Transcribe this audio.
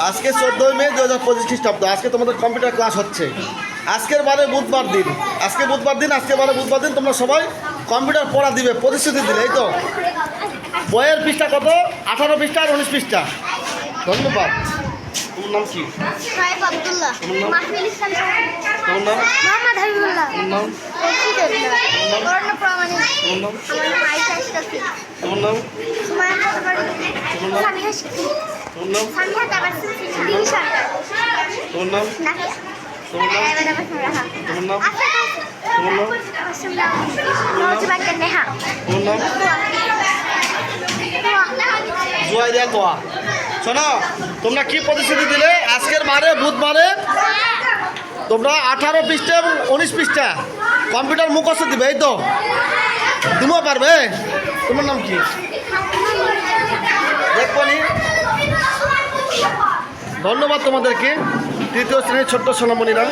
আজকে চোদ্দোই মে দু হাজার পঁচিশ খ্রিস্টাব্দ। আজকে তোমাদের কম্পিউটার ক্লাস হচ্ছে। আজকের বারে বুধবার দিন। আজকে বুধবার দিন আজকে বারে বুধবার দিন তোমরা সবাই কম্পিউটার পড়া দিবে প্রতিশ্রুতি দিলে এই তো? বইয়ের পৃষ্ঠা কত? আঠারো পৃষ্ঠা আর উনিশ পৃষ্ঠা। ধন্যবাদ। তোমার নাম কি? তোমার নাম? তোমার নাম? শোনো, তোমরা কি প্রতিশ্রুতি দিলে? আজকের বারে, বুধবারে তোমরা আঠারো পৃষ্ঠা এবং উনিশ পৃষ্ঠা কম্পিউটার মুখস্থ দিবে, এই তো। তুমিও পারবে? তোমার নাম কি? ধন্যবাদ তোমাদেরকে। তৃতীয় শ্রেণির ছোট্ট সোনামণিরা।